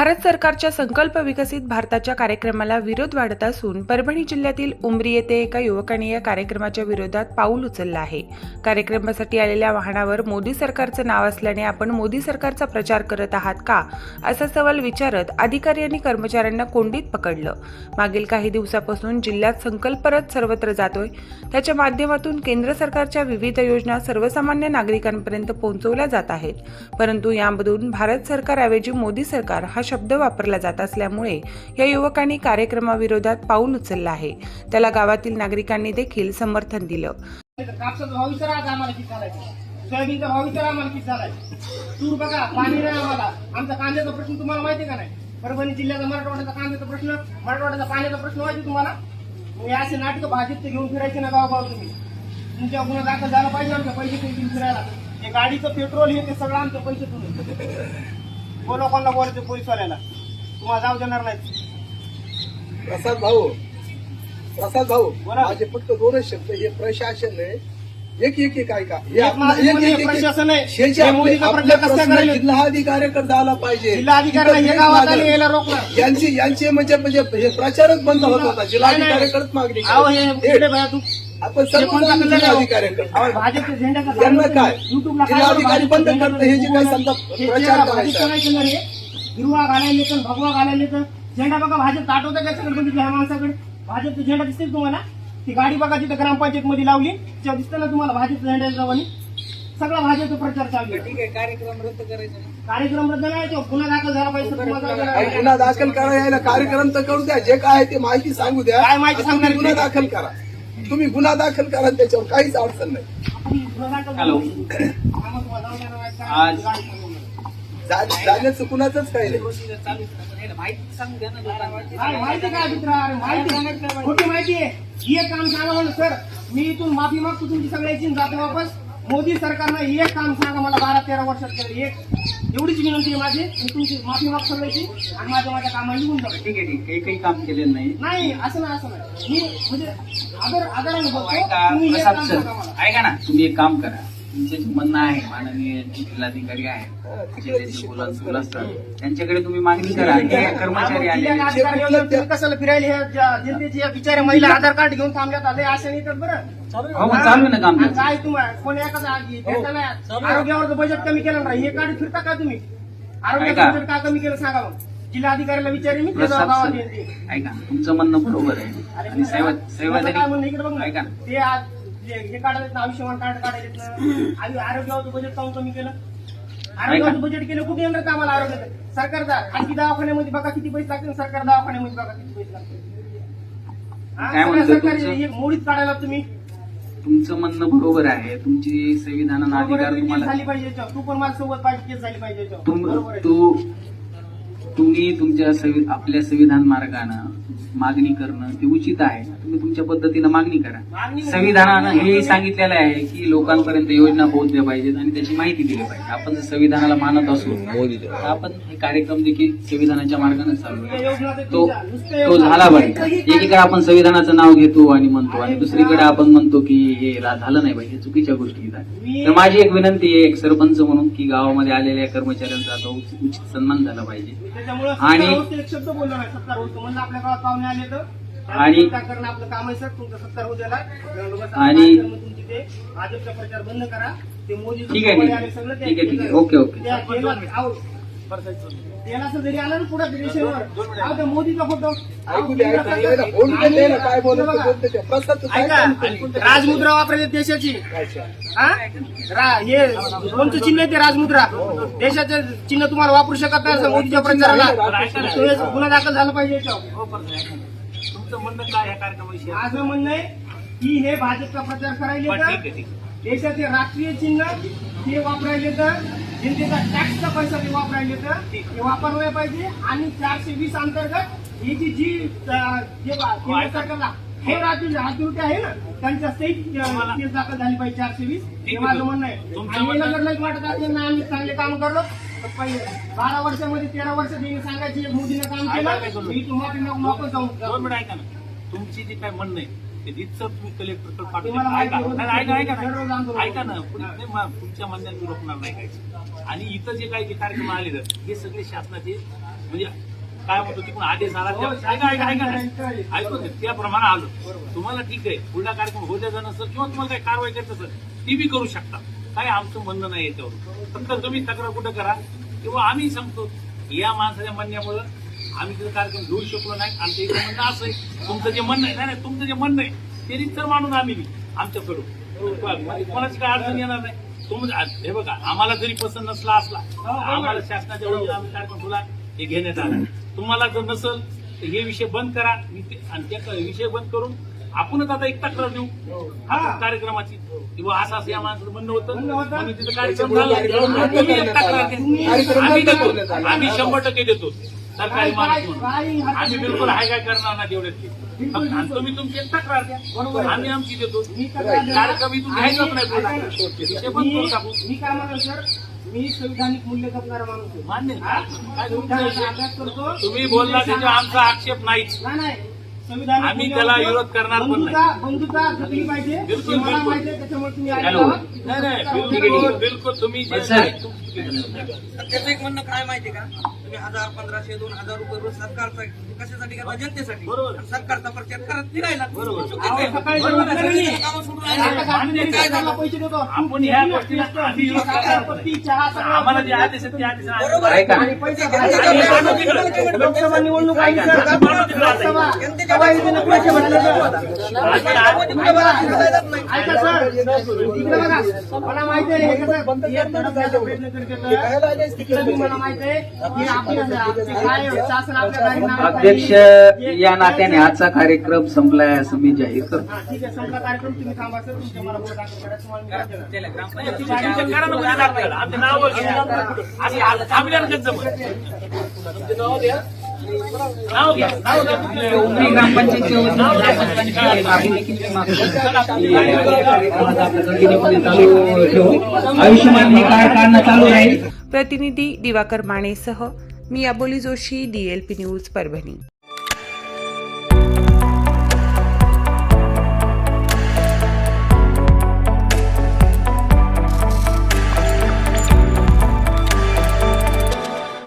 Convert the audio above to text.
भारत सरकारच्या संकल्प विकसित भारताच्या कार्यक्रमाला विरोध वाढत असून परभणी जिल्ह्यातील उमरी येथे एका युवकाने या कार्यक्रमाच्या विरोधात पाऊल उचललं आहे. कार्यक्रमासाठी आलेल्या वाहनावर मोदी सरकारचं नाव असल्याने आपण मोदी सरकारचा प्रचार करत आहात का? असा सवाल विचारत अधिकारी आणि कर्मचाऱ्यांना कोंडीत पकडलं. मागील काही दिवसापासून जिल्ह्यात संकल्परत सर्वत्र जातोय. त्याच्या माध्यमातून केंद्र सरकारच्या विविध योजना सर्वसामान्य नागरिकांपर्यंत पोहोचवल्या जात आहेत. परंतु यामधून भारत सरकारऐवजी मोदी सरकार हा शब्द वापरला जात असल्यामुळे या युवकांनी कार्यक्रमाविरोधात पाऊल उचललं आहे. त्याला गावातील नागरिकांनी देखील समर्थन दिलं. सोयाबीनचा भाव विचारा आम्हाला किती झालाय तूर बघा पाणी नाही आम्हाला. आमचा कांद्याचा प्रश्न तुम्हाला माहिती का नाही? परभणी जिल्ह्याचा मराठवाड्याचा कांद्याचा प्रश्न मराठवाड्याचा पाण्याचा प्रश्न माहिती तुम्हाला? मग हे असे नाटक भाजीत घेऊन फिरायचे ना गावगाव तुम्ही? तुमच्या गुन्हा दाखल झाला पाहिजे आमच्या पैसे पैसे फिरायला. हे गाडीचं पेट्रोल हे ते सगळं आमच्या पैसे तुम्ही बोला कोणाला बोलायचं पोलीसवाल्याला तुम्हाला जाऊ देणार नाही प्रसाद भाऊ प्रसाद भाऊ बोला. माझे फक्त दोनच शब्द हे प्रशासन आहे एक एक एक ऐका हे एक आपलं- माझं एक- म्हणणं एक- आहे, एक- प्रशासन आहे. हे जे हे आपले- मोदीचा आपले प्रचार कसा प्रश्न करेल? जिल्हाधिकाऱ्याकडे आला पाहिजे हे गावात आले. रोखणार. यांची यांचे म्हणजे म्हणजे हे प्रचारच बंद होत होता मागणी अहो हे करायची. कुठले बाया तू आपण सर्व कोणता जाणून कलर आहे? जिल्हाधिकाऱ्याकडे अहो, भाजपच्या झेंड्याचा यांना काय? जिल्हाधिकारी बंद करतं, हे जे काही समजा प्रचार करायचा. भाजपचा हिरवा घालायला तर भगवा घालायला तर झेंडा बघा भाजप ताटवता त्याच्याकडे बघितलं ह्या माणसाकडे भाजपचा झेंडा दिसते का तुम्हाला ती गाडी बघा तिथं ग्रामपंचायत मध्ये लावली तेव्हा दिसतं ना तुम्हाला भाजपचा झेंडा जवळ सगळा भाजपचा प्रचार चालू आहे. ठीक आहे कार्यक्रम रद्द करायचा कार्यक्रम रद्द नाही तो गुन्हा दाखल झाला पाहिजे. गुन्हा दाखल करा यायला कार्यक्रम तर करू द्या जे काय आहे ते माहिती सांगू द्या काय माहिती सांगणार गुन्हा? दाखल करा तुम्ही गुन्हा दाखल करा त्याच्यावर काहीच अडचण नाही. जाऊ जाण्याचं कुणाचंच काही नाही. माहिती माहिती काय अभिप्राय माहिती खोटी माहिती आहे ही एक काम सांगा म्हणून सर मी इथून माफी मागतो तुमची सगळ्याची जातो वापस मोदी सरकारनं एक काम सांगा मला बारा तेरा वर्षात केलं एक एवढीच विनंती आहे माझी मी तुमची माफी माग सगळ्याची आणि माझ्या माझ्या कामाला निघून जातो ठीक आहे ठीक आहे. काही काम केलेलं नाही. नाही असं नाही असं नाही. मी म्हणजे ऐका ना तुम्ही एक काम करा. तुमचे जे म्हणणं आहे माननीय जिल्हाधिकारी आहेत जिल्ह्याचे बोलास असतात त्यांच्याकडे तुम्ही मागणी करा. हे कर्मचारी आले कशाला फिरायला हे जनतेचे बिचारे महिला आधार कार्ड घेऊन थांबल्यात आले असे नाही तर बरं. हो चालू आहे ना काम. काय तुम्हाला कोणी एखादा भेटायला आरोग्यावरचं बजेट कमी केलं ना हे काढून फिरता का तुम्ही? आरोग्याचं. बजेट का कमी केलं सांगा मग. जिल्हाधिकाऱ्याला विचारेन मी प्रसाद सर ऐका तुमचं म्हणणं बरोबर आहे आणि सेवा माझं काय म्हणणं इकडे बघ सेवा ना. ऐका ना ते आज जे- हे काढायला ना आयुष्यमान कार्ड काढायला आणि आरोग्यावरचं बजेट काऊन कमी केलं आरोग्यावरचं बजेट केलं कुठे येणार का आम्हाला आरोग्याचं सरकारचा खाजगी दवाखान्यामध्ये बघा किती पैसे लागतील सरकार दवाखान्यामध्ये बघा किती पैसे लागतील हा? काय सगळ्या म्हणतो सरकारी तुमचं? हे मोडीत काढायला तुम्ही तुमचं म्हणणं बरोबर आहे तुमची संविधानानं अधिकार तुम्हाला झाली पाहिजे याच्यावर. तू पण माझ्या सोबत पाहिजे केस झाली पाहिजे याच्यावर. तुम बरोबर आहे. तू तुम्ही तुमच्या संवि- आपल्या संविधान मार्गानं मागणी करणं ते उचित आहे. तुम्ही तुमच्या पद्धतीनं मागणी करा. म्हणजे- संविधानानं हे सांगितलेलं आहे की लोकांपर्यंत योजना पोहोचल्या पाहिजेत आणि त्याची माहिती दिली पाहिजे. आपण जर संविधानाला मानत असू तर आपण हे कार्यक्रम देखील संविधानाच्या मार्गाने चालू ते तो झाला पाहिजे. एकीकडे आपण संविधानाचं नाव घेतो आणि म्हणतो आणि दुसरीकडे आपण म्हणतो की हे झालं नाही पाहिजे चुकीच्या गोष्टी आहेत. तर माझी एक विनंती आहे एक सरपंच म्हणून की गावामध्ये आलेल्या कर्मचाऱ्यांचा उचित सन्मान झाला पाहिजे. त्याच्यामुळे आणि- शब्द बोललो नाही. होतो. म्हणलं आपल्या गावात पाहुणे आले तर? आणि- काय करणं आपलं काम आहे सर. तुमचं सत्तर होऊ द्याला आणि- तुमची ते. भाजपचा प्रचार बंद करा. ते मोदी ठीक आहे. ठीक आहे, ठीक आहे. Okay, okay. जरी आलं ना पुढे रेषेवर अहो, त्या मोदीचा फोटो. ऐकू दे ऐकू दे ना, बोलू दे ते ना, काय बोलायचं बोलते ते. प्रसाद तू काय ऐका सांगतो? राजमुद्रा वापरायची देशाची. अच्छा. हा? रा- हे कोणतं चिन्ह आहे ते राजमुद्रा. देशाचं चिन्ह तुम्हाला वापरू शकत नाही असं मोदीच्या प्रचाराला. गुन्हा दाखल झाला पाहिजे याच्यावर. तुमचं म्हणणं काय या कार्यक्रमाविषयी? माझं म्हणणं आहे की हे भाजपचा प्रचार करायले बरं, ठीक आहे, तर ठीक देशाचे राष्ट्रीय चिन्ह ते वापरायले तर जनतेचा टॅक्सचा पैसा ते वापरायले तर ते वापरले पाहिजे. आणि चारशे वीस अंतर्गत ही जी जी सरकारला हे राज्य ऍक्टिव्हिटी आहे ना त्यांच्या सहित केस दाखल झाली पाहिजे चारशे वीस. हे माझं म्हणणं आहे. वाटत असेल ना आम्ही चांगले काम करलो. बारा वर्षामध्ये तेरा वर्ष त्यांनी सांगायची मोदीनं काम केलं. मी तुम्हाला मागून वापस जाऊ दोन मिनिट ऐका ना. तुमची जी काय म्हणणं आहे जिथं तुम्ही कलेक्टरकडे पाठवलं ऐका ना. आंदोलन ऐका ना पुढे- नाही, मग तुमच्या म्हणण्यात मी रोखणार नाही काय आणि इथं जे काही कार्यक्रम आले तर हे सगळे शासनाचे म्हणजे काय म्हणतो तिकडून आदेश आला दे, त्याप्रमाणे आलो. तुम्हाला ठीक आहे पुढला कार्यक्रम होऊ द्यायचा नसेल किंवा तुम्हाला काही कारवाई करायचं असेल ती बी करू शकता. काय आमचं म्हणणं नाही याच्यावर फक्त तुम्ही तक्रार कुठं करा किंवा आम्ही सांगतो या माणसाच्या म्हणण्यामुळं आम्ही तिथं कार्यक्रम घेऊ शकलो नाही. आमचं इथं म्हणणं असं आहे तुमचं जे म्हणणं आहे नाही, नाही तुमचं जे म्हणणं आहे ते तर मानून आम्ही आमच्याकडून. म्हणजे कोणाची काय अडचण येणार नाही. तुम हे बघा आम्हाला जरी पसंत नसला असला आम्हाला शासनाच्या वतीने आम्ही कार्यक्रम तुला हे घेण्यात आला तुम्हाला जर नसल तर हे विषय बंद करा. आणि त्या विषय बंद करून आपणच आता एक तक्रार देऊ. हा. कार्यक्रमाची. किंवा असं असं या माणसाचं म्हणणं होतं. तिथं कार्यक्रम झाला. देतो. आम्ही शंभर टक्के देतो. सरकारी माणूस म्हणून. आम्ही बिलकुल हाय काय करणार नाही तेवढ्यात आणि तुम्ही तुमची तक्रार द्या आम्ही आमची देतो. कार्यक्रम इथून घ्यायचाच नाही पुढे बंद करून टाकू मी काय म्हणतो सर? मी संविधानिक मूल्य जपणारा माणूस मान्य तुम्ही बोलला त्याच्यावर आमचा आक्षेप नाहीच. नाही. आम्ही त्याला. विरोध करणार पण नाही. बिलकुल, आहे तुम्ही आहे. त्याचं एक म्हणणं काय माहितीये का तुम्ही हजार पंधराशे दोन हजार रुपये रोज सरकारचा कशासाठी करता जनतेसाठी सरकारचा प्रचार करत निघायला आहे. आहे. आहे. आपण ह्या गोष्टीला आधी विरोध करणार. पत्ती, चहा सगळं आम्हाला जे आदेश आहेत ते आदेश आहे. बरोबर. हे तिकडं. लोकसभा निवडणूक आहे मला माहिती आहे अध्यक्ष या नात्याने आजचा कार्यक्रम संपलाय असं मी जाहीर करतो. उमरी आयुष्यमान हे कार्ड काढणं चालू राहील. प्रतिनिधी दिवाकर मानेसह मी अबोली जोशी डीएलपी न्यूज परभणी.